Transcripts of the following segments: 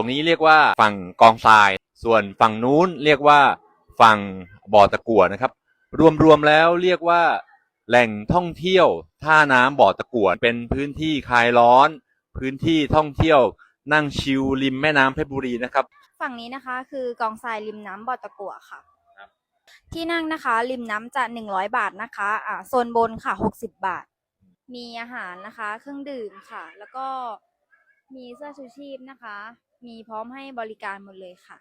ตรงนี้เรียกว่าฝั่งกองทราย ส่วนฝั่งนู้นเรียกว่าฝั่งบ่อตะกั่วนะครับ รวมๆแล้วเรียกว่า แหล่งท่องเที่ยวท่าน้ำบ่อตะกั่วเป็นพื้นที่คลายร้อน พื้นที่ท่องเที่ยวนั่งชิลริมแม่น้ำเพชรบุรีนะครับ ฝั่งนี้นะคะคือกองทรายริมน้ำบ่อตะกั่วค่ะครับที่นั่งนะคะริมน้ำจะหนึ่งร้อยบาทนะคะอ่าโซนบนค่ะหกสิบบาท มีอาหารนะคะ เครื่องดื่มค่ะ แล้วก็มีเสื้อชูชีพนะคะ มีพร้อมให้บริการหมดเลยค่ะ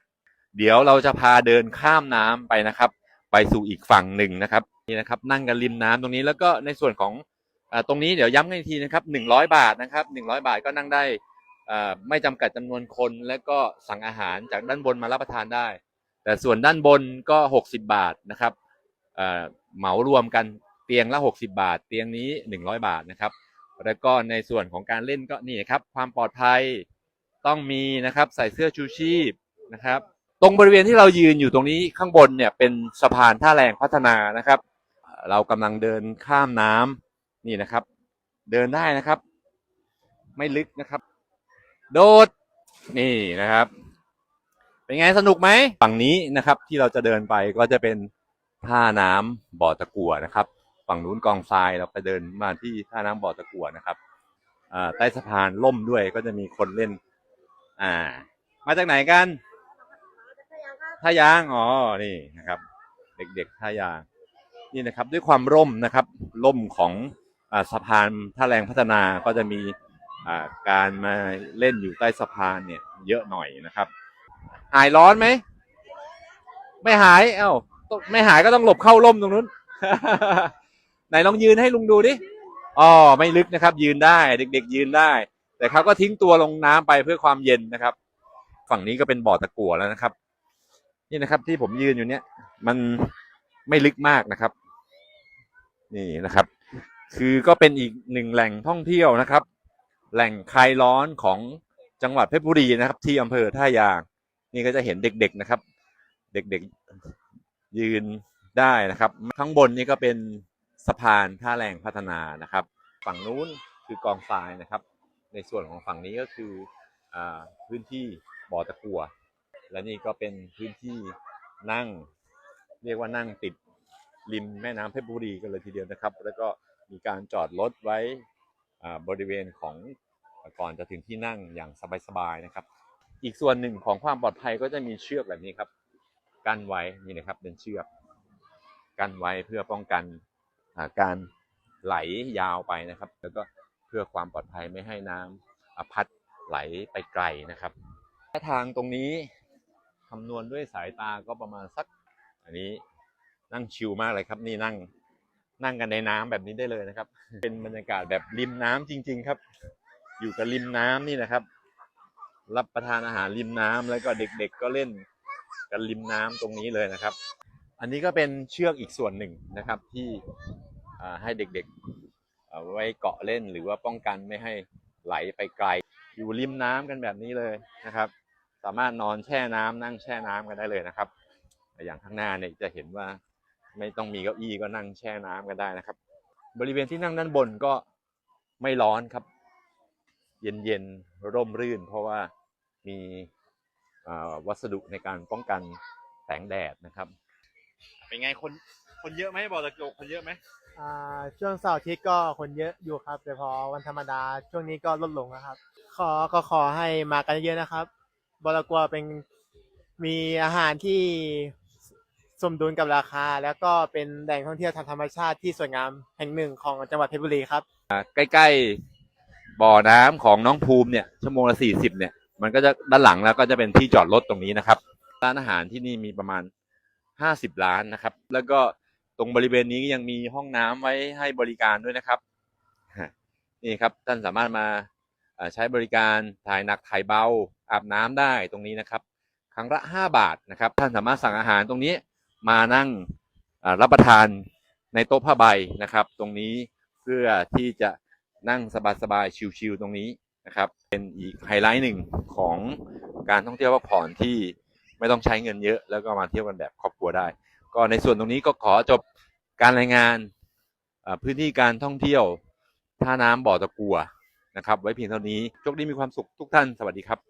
เดี๋ยวเราจะพาเดินข้ามน้ำไปนะครับ ไปสู่อีกฝั่งหนึ่งนะครับนี่นะครับ นั่งกันริมน้ำตรงนี้แล้วก็ในส่วนของอาตรงนี้เดี๋ยวย้ำกันอีกทีนะครับหนึ่งร้อยบาทนะครับหนึ่งร้อยบาทก็นั่งได้อ่าไม่จำกัดจำนวนคน และก็สั่งอาหารจากด้านบนมารับประทานได้ แต่ส่วนด้านบนก็หกสิบาทนะครับอ่าเหมารวมกันเตียงละหกสิบาท เตียงนี้หนึ่งร้อยบาทนะครับ แล้วก็ในส่วนของการเล่นก็นี่ครับความปลอดภัย ต้องมีนะครับใส่เสื้อชูชีพนะครับ ตรงบริเวณที่เรายืนอยู่ตรงนี้ข้างบนเนี่ยเป็นสะพานท่าแรงพัฒนานะครับ เรากำลังเดินข้ามน้ำนี่นะครับ เดินได้นะครับ ไม่ลึกนะครับ โดดนี่นะครับ เป็นไงสนุกไหมฝั่งนี้นะครับ ที่เราจะเดินไปก็จะเป็นท่าน้ำบ่อตะกั่วนะครับ ฝั่งนู้นกองทรายเราไปเดินมาที่ท่าน้ำบ่อตะกั่วนะครับใต้สะพานล่มด้วยก็จะมีคนเล่น อ่า มาจากไหนกัน ท่ายางอ๋อนี่นะครับ เด็กๆท่ายาง นี่นะครับ ด้วยความร่มนะครับ ร่มของอาสะพานท่าแรงพัฒนาก็จะมีอ่าการมาเล่นอยู่ใต้สะพานเนี่ย เยอะหน่อยนะครับ หายร้อนไหมไม่หายเอ้าต้องไม่หายก็ต้องหลบเข้าร่มตรงนู้น ไหนลองยืนให้ลุงดูดิอ๋อไม่ลึกนะครับ ยืนได้ เด็ก ๆ ยืนได้ แต่เขาก็ทิ้งตัวลงน้ำไปเพื่อความเย็นนะครับ ฝั่งนี้ก็เป็นบ่อตะกั่วแล้วนะครับ นี่นะครับที่ผมยืนอยู่เนี่ยมันไม่ลึกมากนะครับ นี่นะครับ คือก็เป็นอีกหนึ่งแหล่งท่องเที่ยวนะครับ แหล่งคลายร้อนของจังหวัดเพชรบุรีนะครับ ที่อำเภอท่ายาง นี่ก็จะเห็นเด็กๆนะครับ เด็กๆยืนได้นะครับ ข้างบนนี่ก็เป็นสะพานท่าแรงพัฒนานะครับ ฝั่งนู้นคือกองทรายนะครับ ในส่วนของฝั่งนี้ก็คืออพื้นที่บ่อตะกัว และนี่ก็เป็นพื้นที่นั่ง เรียกว่านั่งติดริมแม่น้ำเพชรบุรีกันเลยทีเดียวนะครับ แล้วก็มีการจอดรถไว้บริเวณของก่อนจะถึงที่นั่งอย่างสบายๆนะครับ อีกส่วนหนึ่งของความปลอดภัยก็จะมีเชือกแบบนี้ครับกั้นไว้นี่นะครับเป็นเชือกกั้นไว้เพื่อป้องกันการไหลยาวไปนะครับ แล้วก็ เพื่อความปลอดภัยไม่ให้น้ำอ่าพัดไหลไปไกลนะครับทางตรงนี้คำนวณด้วยสายตาก็ประมาณสัก อันนี้นั่งชิลมากเลยครับ นี่นั่งนั่งกันในน้ำแบบนี้ได้เลยนะครับ เป็นบรรยากาศแบบริมน้ำจริง ๆ ครับ อยู่กับริมน้ำนี่นะครับ รับประทานอาหารริมน้ำแล้วก็เด็ก ๆ ก็เล่นกันริมน้ำตรงนี้เลยนะครับ อันนี้ก็เป็นเชือกอีกส่วนหนึ่งนะครับที่ให้เด็กๆ ไว้เกาะเล่นหรือว่าป้องกันไม่ให้ไหลไปไกล อยู่ริมน้ำกันแบบนี้เลยนะครับ สามารถนอนแช่น้ำนั่งแช่น้ำกันได้เลยนะครับ อย่างข้างหน้าเนี่ยจะเห็นว่าไม่ต้องมีเก้าอี้ก็นั่งแช่น้ำกันได้นะครับ บริเวณที่นั่งด้านบนก็ไม่ร้อนครับ เย็นๆร่มรื่น เพราะว่ามีวัสดุในการป้องกันแสงแดดนะครับ เป็นไงคน คนเยอะไหมบอกตะโกคนเยอะไหมอ่าช่วงเสาร์อาทิตย์ก็คนเยอะอยู่ครับ แต่พอวันธรรมดาช่วงนี้ก็ลดลงนะครับ ขอก็ขอให้มากันเยอะๆนะครับบอลกัวเป็นมีอาหารที่สมดุลกับราคา แล้วก็เป็นแหล่งท่องเที่ยวทางธรรมชาติที่สวยงามแห่งหนึ่งของจังหวัดเพชรบุรีครับ ใกล้ๆบ่อน้ำของน้องภูมิเนี่ยชั่วโมงละสี่สิบเนี่ยมันก็จะด้านหลังแล้วก็จะเป็นที่จอดรถตรงนี้นะครับร้านอาหารที่นี่มีประมาณห้าสิบร้านนะครับ แล้วก็ ตรงบริเวณนี้ยังมีห้องน้ำไว้ให้บริการด้วยนะครับฮะนี่ครับท่านสามารถมาเอ่อใช้บริการถ่ายหนักถ่ายเบาอาบน้ำได้ตรงนี้นะครับ ครั้งละห้าบาทนะครับ ท่านสามารถสั่งอาหารตรงนี้มานั่งอ่ารับประทานในโต๊ะผ้าใบนะครับ ตรงนี้เพื่อที่จะนั่งสบายๆชิลๆตรงนี้นะครับ เป็นอีกไฮไลท์หนึ่งของการท่องเที่ยวพักผ่อนที่ไม่ต้องใช้เงินเยอะ แล้วก็มาเที่ยวกันแบบครอบครัวได้ ก็ในส่วนตรงนี้ก็ขอจบการรายงานพื้นที่การท่องเที่ยวท่าน้ำบ่อตะกัวนะครับ ไว้เพียงเท่านี้โชคดีมีความสุขทุกท่านสวัสดีครับ